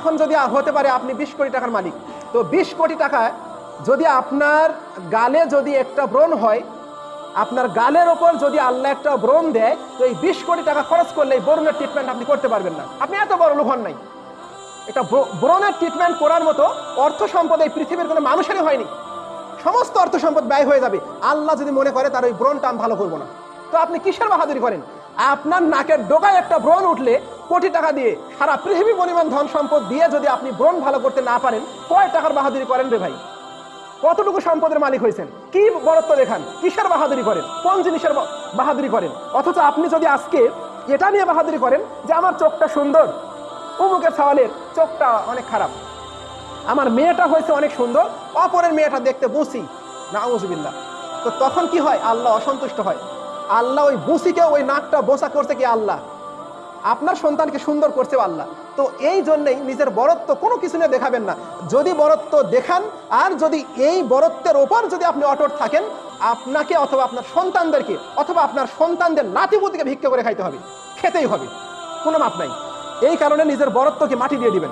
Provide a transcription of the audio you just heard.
এখন যদি হতে পারে আপনি বিশ কোটি টাকার মালিক। তো বিশ কোটি টাকায় যদি আপনার গালে যদি একটা ব্রণ হয়, আপনার গালের ওপর যদি আল্লাহ একটা ব্রণ দেয়, তো এই বিশ কোটি টাকা খরচ করলে এই ব্রণের ট্রিটমেন্ট আপনি করতে পারবেন না। আপনি এত বড় লোভন নাই। এটা ব্রণের ট্রিটমেন্ট করার মতো অর্থ সম্পদ এই পৃথিবীর কোনো মানুষেরই হয়নি। সমস্ত অর্থ সম্পদ ব্যয় হয়ে যাবে। আল্লাহ যদি মনে করে, তার ওই ব্রণটা আমি ভালো করব না। তো আপনি কিসের বাহাদুরি করেন? আপনার নাকের ডোকায় একটা ব্রণ উঠলে কোটি টাকা দিয়ে সারা পৃথিবী পরিমাণ ধন সম্পদ দিয়ে যদি আপনি ব্রণ ভালো করতে না পারেন, কয় টাকার বাহাদুরি করেন রে ভাই? কতটুকু সম্পদের মালিক হয়েছেন? কি বরত্ব দেখান? কিসের বাহাদুরি করেন? কোন জিনিসের বাহাদুরি করেন? অথচ আপনি যদি আজকে এটা নিয়ে বাহাদুরি করেন যে আমার চোখটা সুন্দর, উমুকের সওয়ালের চোখটা অনেক খারাপ। আমার মেয়েটা হয়েছে অনেক সুন্দর, অপরের মেয়েটা দেখতে বুসি। না উজবিল্লা তো তখন কি হয়? আল্লাহ অসন্তুষ্ট হয়। আল্লাহ ওই বুসিকে, ওই নাকটা বোসা করছে কি আল্লাহ? আপনার সন্তানকে সুন্দর করছে আল্লাহ। তো এই জন্যেই নিজের বরত্ব কোনো কিছু নিয়ে দেখাবেন না। যদি বরত্ব দেখান, আর যদি এই বরত্বের ওপর যদি আপনি অটট থাকেন, আপনাকে অথবা আপনার সন্তানদেরকে অথবা আপনার সন্তানদের নাতিপুতিকে ভিক্ষা করে খাইতে হবে। খেতেই হবে। কোনো মাপ নাই। এই কারণে নিজের বরত্বকে মাটি দিয়ে দিবেন।